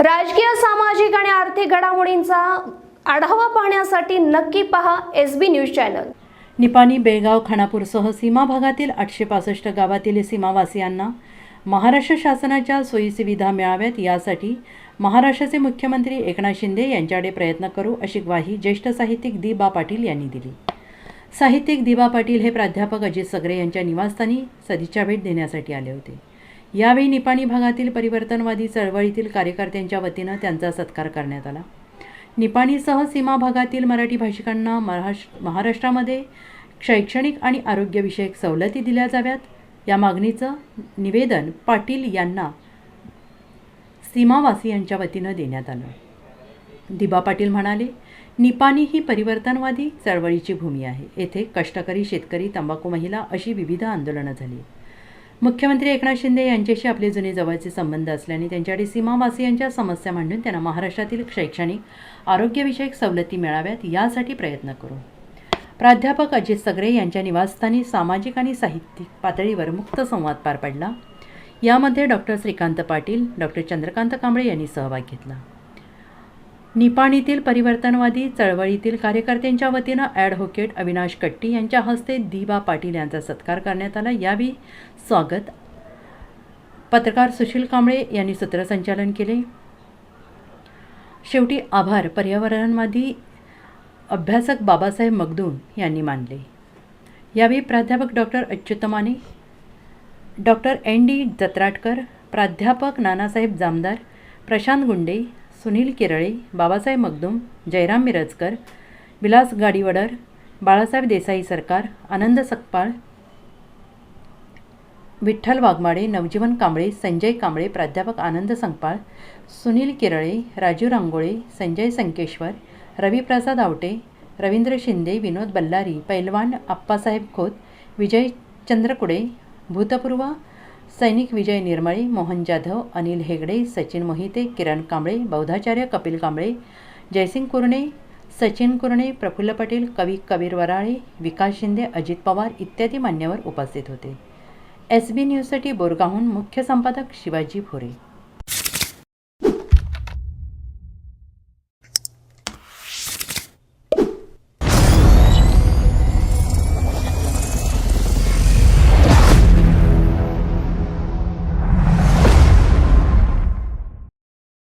राजकीय सामाजिक आणि आर्थिक घडामोडींचा आढावा पाहण्यासाठी नक्की पहा S B news channel. Nipani Belgaum खानापूरसह सीमा भागातील आठशे पासष्ट गावातील सीमावासियांना महाराष्ट्र शासनाच्या सोयीसुविधा मिळाव्यात. यासाठी महाराष्ट्राचे मुख्यमंत्री एकनाथ शिंदे यांच्याकडे प्रयत्न करू अशी ग्वाही ज्येष्ठ साहित्यिक दिबा बा पाटील यांनी दिली. साहित्यिक दिबा पाटील हे प्राध्यापक अजित सगरे यांच्या निवासस्थानी सदिच्छा भेट देण्यासाठी आले होते. यावेळी निपाणी भागातील परिवर्तनवादी चळवळीतील कार्यकर्त्यांच्या वतीनं त्यांचा सत्कार करण्यात आला. निपाणीसह सीमा भागातील मराठी भाषिकांना महाराष्ट्र महाराष्ट्रामध्ये शैक्षणिक आणि आरोग्यविषयक सवलती दिल्या जाव्यात. या मागणीचं निवेदन पाटील यांना सीमावासियांच्या वतीनं देण्यात आलं. दिबा पाटील म्हणाले निपाणी ही परिवर्तनवादी चळवळीची भूमी आहे. येथे कष्टकरी शेतकरी तंबाखू महिला अशी विविध आंदोलनं झाली. मुख्यमंत्री एकनाथ शिंदे यांच्याशी आपले जुने जवळचे संबंध असल्याने त्यांच्याकडे सीमावासियांच्या समस्या मांडून त्यांना महाराष्ट्रातील शैक्षणिक आरोग्यविषयक सवलती मिळाव्यात यासाठी प्रयत्न करू. प्राध्यापक अजित सगरे यांच्या निवासस्थानी सामाजिक आणि साहित्यिक पातळीवर मुक्त संवाद पार पडला. यामध्ये डॉक्टर श्रीकांत पाटील डॉक्टर चंद्रकांत कांबळे यांनी सहभाग घेतला. निपाणीतील परिवर्तनवादी चळवळीतील कार्यकर्त्यांच्या वतीनं ॲडव्होकेट अविनाश कट्टी यांच्या हस्ते दिबा पाटील यांचा सत्कार करण्यात आला. यावेळी स्वागत. पत्रकार सुशील कांबळे यांनी सूत्रसंचालन केले. शेवटी आभार. पर्यावरणवादी अभ्यासक बाबासाहेब मगदूम यांनी मानले. यावेळी प्राध्यापक doctor Achyut Mane doctor N D Jatratkar प्राध्यापक नानासाहेब जामदार प्रशांत गुंडे सुनील किरळे बाबासाहेब मगदूम जयराम मिरजकर विलास गाडीवडर बाळासाहेब देसाई सरकार आनंद सकपाळ विठ्ठल वाघमाडे नवजीवन कांबळे संजय कांबळे प्राध्यापक आनंद संकपाळ सुनील किरळे राजू रांगोळे संजय संकेश्वर रविप्रसाद आवटे रवींद्र शिंदे विनोद बल्लारी पैलवान आप्पासाहेब खोत विजय चंद्रकुडे भूतपूर्व सैनिक विजय निर्मळे मोहन जाधव अनिल हेगडे सचिन मोहिते किरण कांबळे बौद्धाचार्य कपिल कांबळे जयसिंग कुरणे सचिन कुरणे प्रफुल्ल पटेल कवी कबीर वराळे विकास शिंदे अजित पवार इत्यादी मान्यवर उपस्थित होते. एस बी न्यूजसाठी बोरगाहून मुख्य संपादक शिवाजी भोरे.